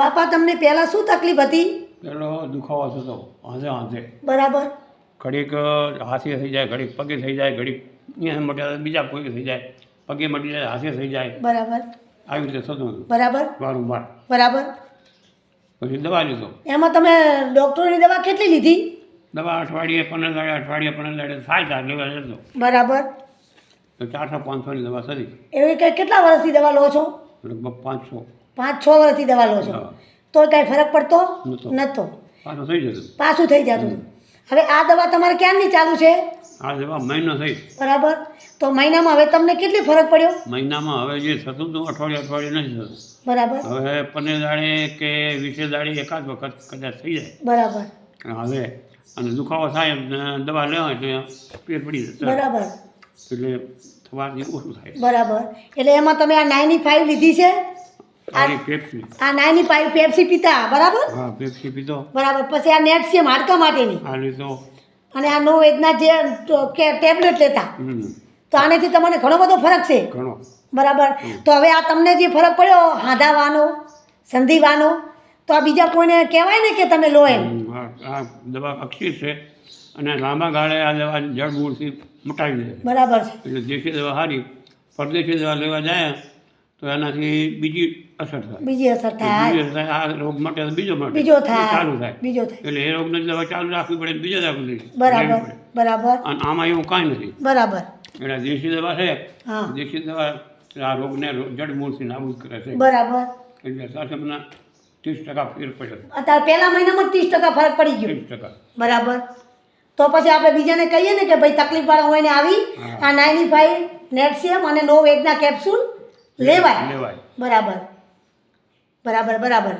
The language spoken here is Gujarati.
બાપા તમને પહેલાં શું તકલીફ હતી? પેલો દુખાવો થતો હાથે હાથે બરાબર. ઘડીક હાથે થઈ જાય ઘડીક પગે થઈ જાય ઘડીક અહીંયા મટે બીજા પગે થઈ જાય પગે મટી જાય હાથે થઈ જાય. બરાબર. આવી રીતે થતું હતું. બરાબર. વારંવાર. બરાબર. પછી દવા લીધો. એમાં તમે ડૉક્ટરની દવા કેટલી લીધી? દવા અઠવાડિયે પંદર દાડે અઠવાડિયે પંદર દાડે થાય ચાર લેવા જતો. બરાબર. તો ચારસો પાંચસોની દવા થતી એવી કંઈ કેટલા વર્ષથી દવા લો છો? લગભગ પાંચસો. પાંચ છ વર્ષથી દવા લો છો. તો કાંઈ ફરક પડતો નહોતો. પાછો થઈ જતું. પાછું થઈ જતું. હવે આ દવા તમારે ક્યારની ચાલુ છે? આ દવા મહિનો થઈ. બરાબર. તો મહિનામાં હવે તમને કેટલી ફરક પડ્યો? મહિનામાં હવે જે થતું હતું અઠવાડિયે અઠવાડિયે નથી થતું. બરાબર. હવે પંદર દાડે કે વીસે દાડે એકાદ વખત કદાચ થઈ જાય. બરાબર. હવે અને દુખાવો થાય દવા લેવા એટલે પેટ પડી જાય. બરાબર. એટલે થવાથી ઓછું થાય. બરાબર. એટલે એમાં તમે આ નાઇની ફાઇવ લીધી છે? પેપ્સી આ નાની પાઈ પેપ્સી પીતા બરાબર? હા પેપ્સી પીતો બરાબર. પછી આ નેટસિયમ હાડકા માટેની. આ લીધો. અને આ નો વેદના જે ટેબ્લેટ લેતા. તો આનેથી તમને ઘણો બધો ફરક છે. ઘણો. બરાબર? તો હવે આ તમને જે ફરક પડ્યો હાંધાવાનો સંધિવાનો તો આ બીજા કોઈને કહેવાય ને કે તમે લો એમ? આ દવા અક્ષી છે. અને લાંબા ગાળે આ દવા જળ મૂળથી મટાવી દે. બરાબર છે. એટલે દેશી દવા સારી પરદેશી દવા લેવા જાય તો એનાથી બીજી અસર થાય. બીજી અસર થાય બીજી અસર થાય આ રોગ માટે બીજો માટે. બીજો થાય. ચાલુ થાય. બીજો થાય. એટલે એ રોગની દવા ચાલુ રાખવી પડે બીજો રાખવી પડે બરાબર બરાબર. અને આમાં એવું કાંઈ નથી. બરાબર. એટલે દેશી દવા છે. દેશી દવા આ રોગને જડમૂળથી નાબૂદ કરે છે. બરાબર. એટલે સાથે ત્રીસ ટકા ફેર પડ્યો અત્યારે પહેલા મહિનામાં ત્રીસ ટકા ફરક પડી ગયો. ત્રીસ ટકા. બરાબર. તો પછી આપણે બીજાને કહીએ ને કે ભાઈ તકલીફવાળા હોય ને આવી. આ નાઇની ફાઈવ નેટસિયમ અને નો વેગના કેપ્સ્યુલ લેવાય. બરાબર. બરાબર બરાબર.